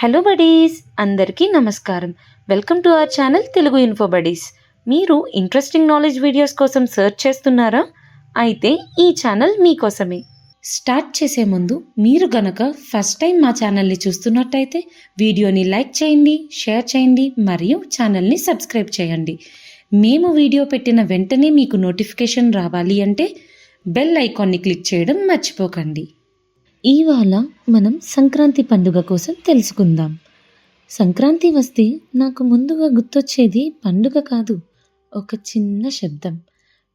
Hello buddies అందరికీ నమస్కారం. Welcome to our channel Telugu info buddies మీరు ఇంట్రెస్టింగ్ నాలెడ్జ్ వీడియోస్ కోసం సెర్చ్ చేస్తున్నారా? అయితే ఈ ఛానల్ మీకోసమే. స్టార్ట్ చేసే ముందు మీరు గనక ఫస్ట్ టైం మా ఛానల్ని చూస్తున్నట్టయితే వీడియోని లైక్ చేయండి షేర్ చేయండి మరియు ఛానల్ని సబ్స్క్రైబ్ చేయండి. మేము వీడియో పెట్టిన వెంటనే మీకు నోటిఫికేషన్ రావాలి అంటే బెల్ ఐకాన్ని క్లిక్ చేయడం మర్చిపోకండి. ఇవాళ మనం సంక్రాంతి పండుగ కోసం తెలుసుకుందాం. సంక్రాంతి వస్తే నాకు ముందుగా గుర్తొచ్చేది పండుగ కాదు ఒక చిన్న శబ్దం.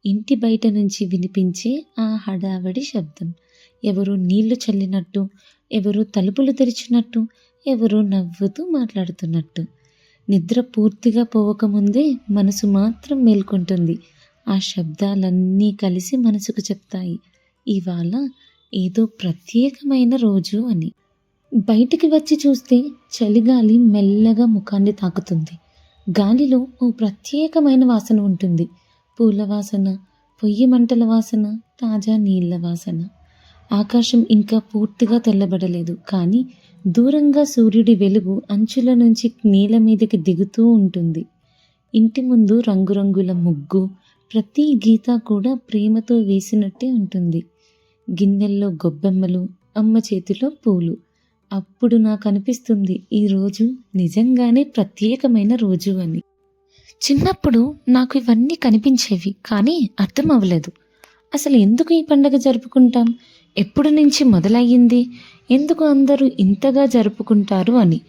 ఇంటి బయట నుంచి వినిపించే ఆ హడావడి శబ్దం. ఎవరు నీళ్ళు చల్లినట్టు ఎవరు తలుపులు తెరిచినట్టు ఎవరు నవ్వుతూ మాట్లాడుతున్నట్టు. నిద్ర పూర్తిగా పోవకముందే మనసు మాత్రం మేల్కొంటుంది. ఆ శబ్దాలన్నీ కలిసి మనసుకు చెప్తాయి. ఇవాళ ఏదో ప్రత్యేకమైన రోజు అని. బయటికి వచ్చి చూస్తే చలిగాలి మెల్లగా ముఖాన్ని తాకుతుంది. గాలిలో ఓ ప్రత్యేకమైన వాసన ఉంటుంది. పూల వాసన పొయ్యి మంటల వాసన తాజా నీళ్ళ వాసన. ఆకాశం ఇంకా పూర్తిగా తెల్లబడలేదు కానీ దూరంగా సూర్యుడి వెలుగు అంచుల నుంచి నీల మీదకి దిగుతూ ఉంటుంది. ఇంటి ముందు రంగురంగుల ముగ్గు ప్రతి గీత కూడా ప్రేమతో వేసినట్టే ఉంటుంది. గిన్నెల్లో గొబ్బెమ్మలు అమ్మ చేతిలో పూలు. అప్పుడు నాకు అనిపిస్తుంది ఈ రోజు నిజంగానే ప్రత్యేకమైన రోజు అని. చిన్నప్పుడు నాకు ఇవన్నీ కనిపించేవి కానీ అర్థం అవ్వలేదు అసలు ఎందుకు ఈ పండగ జరుపుకుంటాం? ఎప్పుడు నుంచి మొదలయ్యింది? ఎందుకు అందరూ ఇంతగా జరుపుకుంటారు అని.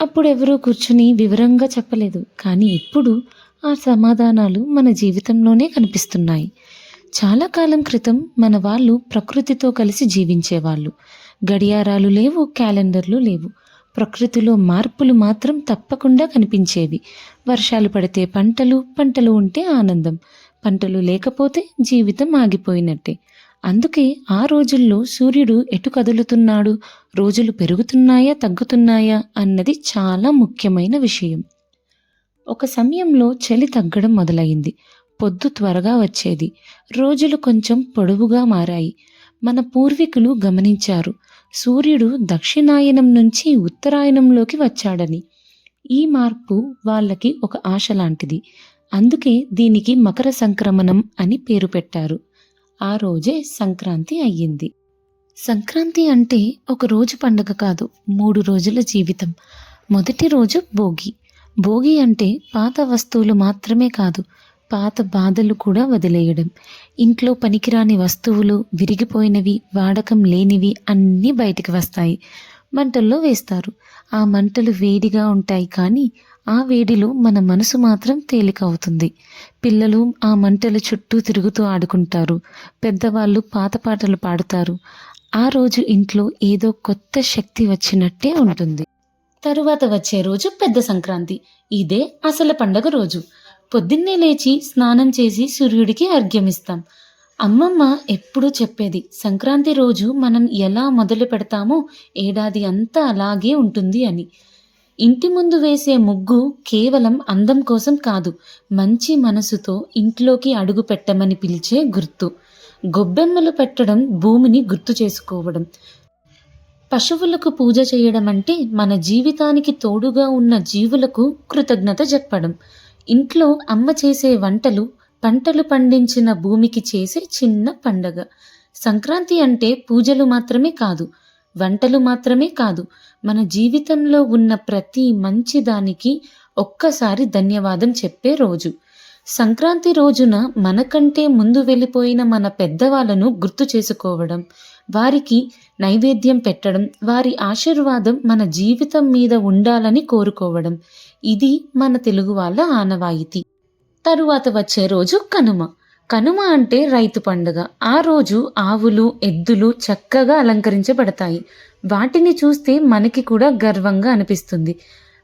అప్పుడు ఎవరూ కూర్చుని వివరంగా చెప్పలేదు కానీ ఇప్పుడు ఆ సమాధానాలు మన జీవితంలోనే కనిపిస్తున్నాయి. చాలా కాలం క్రితం మన వాళ్ళు ప్రకృతితో కలిసి జీవించేవాళ్ళు. గడియారాలు లేవు క్యాలెండర్లు లేవు. ప్రకృతిలో మార్పులు మాత్రం తప్పకుండా కనిపించేవి. వర్షాలు పడితే పంటలు పంటలు ఉంటే ఆనందం. పంటలు లేకపోతే జీవితం ఆగిపోయినట్టే. అందుకే ఆ రోజుల్లో సూర్యుడు ఎటు కదులుతున్నాడు రోజులు పెరుగుతున్నాయా తగ్గుతున్నాయా అన్నది చాలా ముఖ్యమైన విషయం. ఒక సమయంలో చలి తగ్గడం మొదలైంది. పొద్దు త్వరగా వచ్చేది. రోజులు కొంచెం పొడవుగా మారాయి. మన పూర్వీకులు గమనించారు. సూర్యుడు దక్షిణాయనం నుంచి ఉత్తరాయణంలోకి వచ్చాడని. ఈ మార్పు వాళ్ళకి ఒక ఆశ లాంటిది. అందుకే దీనికి మకర సంక్రమణం అని పేరు పెట్టారు. ఆ రోజే సంక్రాంతి అయ్యింది. సంక్రాంతి అంటే ఒక రోజు పండగ కాదు మూడు రోజుల జీవితం. మొదటి రోజు భోగి. భోగి అంటే పాత వస్తువులు మాత్రమే కాదు పాత బాధలు కూడా వదిలేయడం. ఇంట్లో పనికిరాని వస్తువులు విరిగిపోయినవి వాడకం లేనివి అన్నీ బయటికి వస్తాయి. మంటల్లో వేస్తారు. ఆ మంటలు వేడిగా ఉంటాయి కానీ ఆ వేడిలో మన మనసు మాత్రం తేలిక అవుతుంది పిల్లలు ఆ మంటల చుట్టూ తిరుగుతూ ఆడుకుంటారు. పెద్దవాళ్ళు పాత పాటలు పాడుతారు. ఆ రోజు ఇంట్లో ఏదో కొత్త శక్తి వచ్చినట్టే ఉంటుంది. తరువాత వచ్చే రోజు పెద్ద సంక్రాంతి. ఇదే అసలు పండగ రోజు. పొద్దున్నే లేచి స్నానం చేసి సూర్యుడికి అర్ఘ్యమిస్తాం. అమ్మమ్మ ఎప్పుడూ చెప్పేది సంక్రాంతి రోజు మనం ఎలా మొదలు పెడతామో ఏడాది అంతా అలాగే ఉంటుంది అని. ఇంటి ముందు వేసే ముగ్గు కేవలం అందం కోసం కాదు మంచి మనసుతో ఇంట్లోకి అడుగు పెట్టమని పిలిచే గుర్తు. గొబ్బెమ్మలు పెట్టడం భూమిని గుర్తు చేసుకోవడం. పశువులకు పూజ చేయడం అంటే మన జీవితానికి తోడుగా ఉన్న జీవులకు కృతజ్ఞత చెప్పడం ఇంట్లో అమ్మ చేసే వంటలు పంటలు పండించిన భూమికి చేసే చిన్న పండగ. సంక్రాంతి అంటే పూజలు మాత్రమే కాదు వంటలు మాత్రమే కాదు. మన జీవితంలో ఉన్న ప్రతి మంచి దానికి ఒక్కసారి ధన్యవాదం చెప్పే రోజు. సంక్రాంతి రోజున మనకంటే ముందు వెళ్ళిపోయిన మన పెద్దవాళ్ళను గుర్తు చేసుకోవడం వారికి నైవేద్యం పెట్టడం వారి ఆశీర్వాదం మన జీవితం మీద ఉండాలని కోరుకోవడం. ఇది మన తెలుగు వాళ్ళ ఆనవాయితీ. తరువాత వచ్చే రోజు కనుమ. కనుమ అంటే రైతు పండుగ. ఆ రోజు ఆవులు ఎద్దులు చక్కగా అలంకరించబడతాయి. వాటిని చూస్తే మనకి కూడా గర్వంగా అనిపిస్తుంది.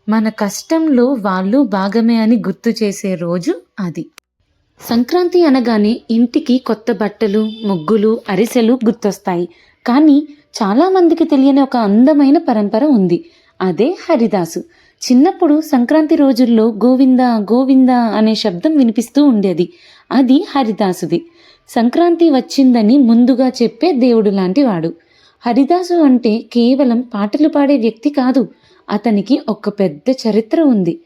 మన కష్టంలో వాళ్ళు భాగమే అని గుర్తు చేసే రోజు అది. సంక్రాంతి అనగానే ఇంటికి కొత్త బట్టలు ముగ్గులు అరిసెలు గుర్తొస్తాయి. కానీ చాలామందికి తెలియని ఒక అందమైన పరంపర ఉంది. అదే హరిదాసు. చిన్నప్పుడు సంక్రాంతి రోజుల్లో గోవింద గోవింద అనే శబ్దం వినిపిస్తూ ఉండేది. అది హరిదాసుది. సంక్రాంతి వచ్చిందని ముందుగా చెప్పే దేవుడు లాంటివాడు. హరిదాసు అంటే కేవలం పాటలు పాడే వ్యక్తి కాదు. అతనికి ఒక పెద్ద చరిత్ర ఉంది.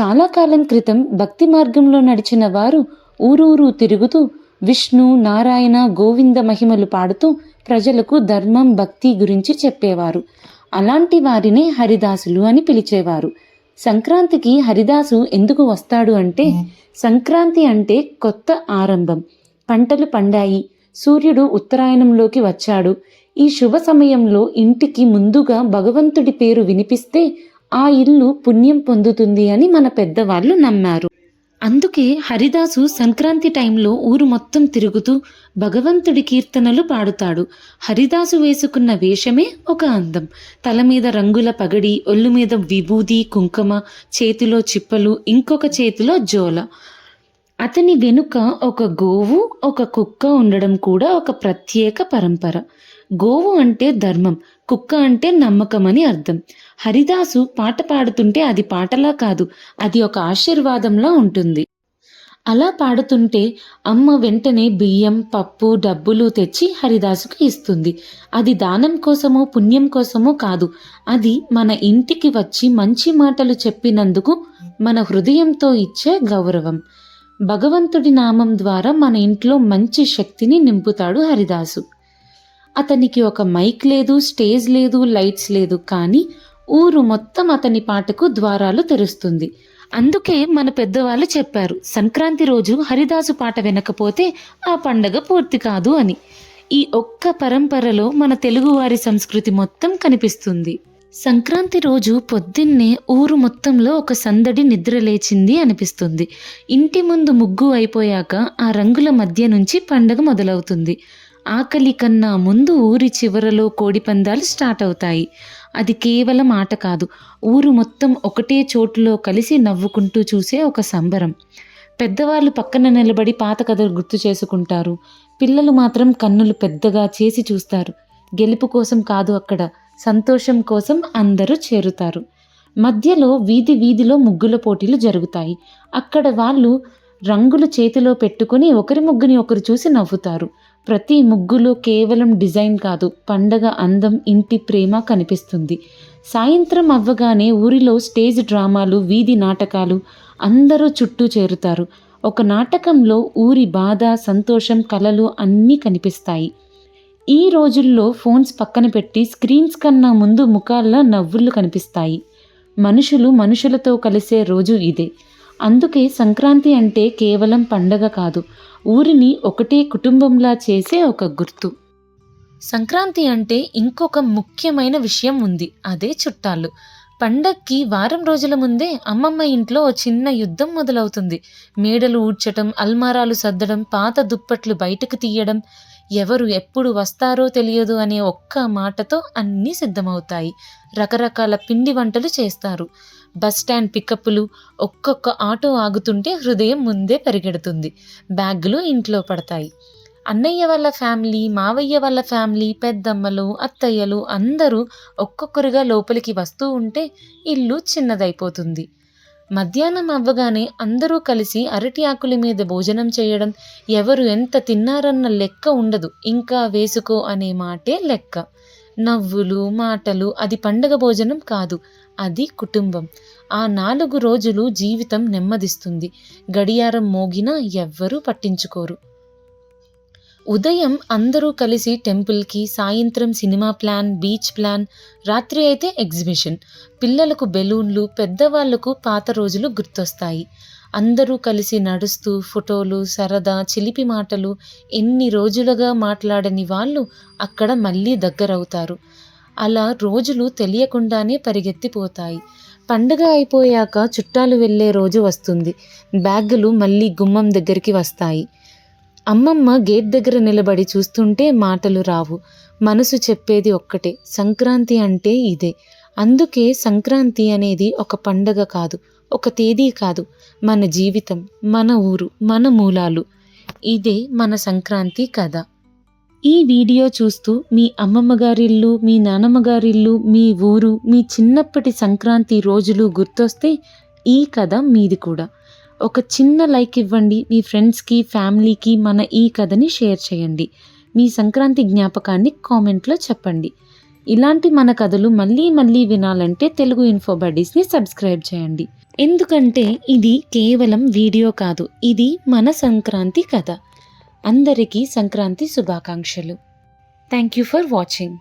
చాలా కాలం క్రితం భక్తి మార్గంలో నడిచిన వారు ఊరూరు తిరుగుతూ విష్ణు నారాయణ గోవింద మహిమలు పాడుతూ ప్రజలకు ధర్మం భక్తి గురించి చెప్పేవారు. అలాంటి వారినే హరిదాసులు అని పిలిచేవారు. సంక్రాంతికి హరిదాసు ఎందుకు వస్తాడు అంటే సంక్రాంతి అంటే కొత్త ఆరంభం. పంటలు పండాయి. సూర్యుడు ఉత్తరాయణంలోకి వచ్చాడు. ఈ శుభ సమయంలో ఇంటికి ముందుగా భగవంతుడి పేరు వినిపిస్తే ఆ ఇల్లు పుణ్యం పొందుతుంది అని మన పెద్దవాళ్ళు నమ్మారు. అందుకే హరిదాసు సంక్రాంతి టైంలో ఊరు మొత్తం తిరుగుతూ భగవంతుడి కీర్తనలు పాడుతాడు. హరిదాసు వేసుకున్న వేషమే ఒక అందం. తల మీద రంగుల పగడి ఒళ్ళు మీద విభూది కుంకుమ చేతిలో చిప్పలు ఇంకొక చేతిలో జోల. అతని వెనుక ఒక గోవు ఒక కుక్క ఉండడం కూడా ఒక ప్రత్యేక పరంపర. గోవు అంటే ధర్మం కుక్క అంటే నమ్మకం అని అర్థం. హరిదాసు పాట పాడుతుంటే అది పాటలా కాదు అది ఒక ఆశీర్వాదంలా ఉంటుంది. అలా పాడుతుంటే అమ్మ వెంటనే బియ్యం పప్పు డబ్బులు తెచ్చి హరిదాసుకు ఇస్తుంది. అది దానం కోసమో పుణ్యం కోసమో కాదు అది మన ఇంటికి వచ్చి మంచి మాటలు చెప్పినందుకు మన హృదయంతో ఇచ్చే గౌరవం. భగవంతుడి నామం ద్వారా మన ఇంట్లో మంచి శక్తిని నింపుతాడు హరిదాసు. అతనికి ఒక మైక్ లేదు స్టేజ్ లేదు లైట్స్ లేదు కానీ ఊరు మొత్తం అతని పాటకు ద్వారాలు తెరుస్తుంది. అందుకే మన పెద్దవాళ్ళు చెప్పారు సంక్రాంతి రోజు హరిదాసు పాట వినకపోతే ఆ పండగ పూర్తి కాదు అని. ఈ ఒక్క పరంపరలో మన తెలుగువారి సంస్కృతి మొత్తం కనిపిస్తుంది. సంక్రాంతి రోజు పొద్దున్నే ఊరు మొత్తంలో ఒక సందడి నిద్ర లేచింది అనిపిస్తుంది. ఇంటి ముందు ముగ్గు అయిపోయాక ఆ రంగుల మధ్య నుంచి పండగ మొదలవుతుంది. ఆకలి కన్నా ముందు ఊరి చివరలో కోడిపందాలు స్టార్ట్ అవుతాయి. అది కేవలం ఆట కాదు ఊరు మొత్తం ఒకటే చోటులో కలిసి నవ్వుకుంటూ చూసే ఒక సంబరం. పెద్దవాళ్ళు పక్కన నిలబడి పాత కథలు గుర్తు చేసుకుంటారు. పిల్లలు మాత్రం కన్నులు పెద్దగా చేసి చూస్తారు. గెలుపు కోసం కాదు అక్కడ సంతోషం కోసం అందరూ చేరుతారు. మధ్యలో వీధి వీధిలో ముగ్గుల పోటీలు జరుగుతాయి. అక్కడ వాళ్ళు రంగులు చేతిలో పెట్టుకుని ఒకరి ముగ్గుని ఒకరు చూసి నవ్వుతారు. ప్రతి ముగ్గులో కేవలం డిజైన్ కాదు పండగ అందం ఇంటి ప్రేమ కనిపిస్తుంది. సాయంత్రం అవ్వగానే ఊరిలో స్టేజ్ డ్రామాలు వీధి నాటకాలు అందరూ చుట్టూ చేరుతారు. ఒక నాటకంలో ఊరి బాధ సంతోషం కలలు అన్నీ కనిపిస్తాయి. ఈ రోజుల్లో ఫోన్స్ పక్కన పెట్టి స్క్రీన్స్ కన్నా ముందు ముఖాల్లో నవ్వులు కనిపిస్తాయి. మనుషులు మనుషులతో కలిసే రోజు ఇదే. అందుకే సంక్రాంతి అంటే కేవలం పండగ కాదు ఊరిని ఒకటే కుటుంబంలా చేసే ఒక గుర్తు. సంక్రాంతి అంటే ఇంకొక ముఖ్యమైన విషయం ఉంది అదే చుట్టాలు. పండక్కి వారం రోజుల ముందే అమ్మమ్మ ఇంట్లో ఓ చిన్న యుద్ధం మొదలవుతుంది. మేడలు ఊడ్చటం అల్మారాలు సర్దడం పాత దుప్పట్లు బయటకు తీయడం ఎవరు ఎప్పుడు వస్తారో తెలియదు అనే ఒక్క మాటతో అన్నీ సిద్ధమవుతాయి. రకరకాల పిండి వంటలు చేస్తారు. బస్ స్టాండ్ పికప్లు ఒక్కొక్క ఆటో ఆగుతుంటే హృదయం ముందే పరిగెడుతుంది. బ్యాగులు ఇంట్లో పడతాయి. అన్నయ్య వాళ్ళ ఫ్యామిలీ మావయ్య వాళ్ళ ఫ్యామిలీ పెద్దమ్మలు అత్తయ్యలు అందరూ ఒక్కొక్కరుగా లోపలికి వస్తూ ఉంటే ఇల్లు చిన్నదైపోతుంది. మధ్యాహ్నం అవ్వగానే అందరూ కలిసి అరటి ఆకుల మీద భోజనం చేయడం ఎవరు ఎంత తిన్నారన్న లెక్క ఉండదు. ఇంకా వేసుకో అనే మాటే లెక్క. నవ్వులు మాటలు అది పండగ భోజనం కాదు. అది కుటుంబం. ఆ నాలుగు రోజులు జీవితం నెమ్మదిస్తుంది. గడియారం మోగినా ఎవ్వరూ పట్టించుకోరు. ఉదయం అందరూ కలిసి టెంపుల్కి సాయంత్రం సినిమా ప్లాన్ బీచ్ ప్లాన్ రాత్రి అయితే ఎగ్జిబిషన్. పిల్లలకు బెలూన్లు పెద్దవాళ్ళకు పాత రోజులు గుర్తొస్తాయి. అందరూ కలిసి నడుస్తూ ఫోటోలు సరదా చిలిపి మాటలు ఎన్ని రోజులుగా మాట్లాడని వాళ్ళు అక్కడ మళ్ళీ దగ్గరవుతారు. అలా రోజులు తెలియకుండానే పరిగెత్తిపోతాయి. పండగ అయిపోయాక చుట్టాలు వెళ్ళే రోజు వస్తుంది. బ్యాగులు మళ్ళీ గుమ్మం దగ్గరికి వస్తాయి. అమ్మమ్మ గేట్ దగ్గర నిలబడి చూస్తుంటే మాటలు రావు. మనసు చెప్పేది ఒక్కటే సంక్రాంతి అంటే ఇదే. అందుకే సంక్రాంతి అనేది ఒక పండగ కాదు ఒక తేదీ కాదు. మన జీవితం మన ఊరు మన మూలాలు. ఇదే మన సంక్రాంతి కథ. ఈ వీడియో చూస్తూ మీ అమ్మమ్మ గారిల్లు మీ నానమ్మ గారిల్లు మీ ఊరు మీ చిన్నప్పటి సంక్రాంతి రోజులు గుర్తొస్తే ఈ కథ మీది కూడా. ఒక చిన్న లైక్ ఇవ్వండి మీ ఫ్రెండ్స్కి ఫ్యామిలీకి మన ఈ కథని షేర్ చేయండి. మీ సంక్రాంతి జ్ఞాపకాన్ని కామెంట్లో చెప్పండి. ఇలాంటి మన కథలు మళ్ళీ మళ్ళీ వినాలంటే తెలుగు ఇన్ఫో బడీస్ని సబ్స్క్రైబ్ చేయండి. ఎందుకంటే ఇది కేవలం వీడియో కాదు ఇది మన సంక్రాంతి కథ. అందరికీ సంక్రాంతి శుభాకాంక్షలు. Thank you for watching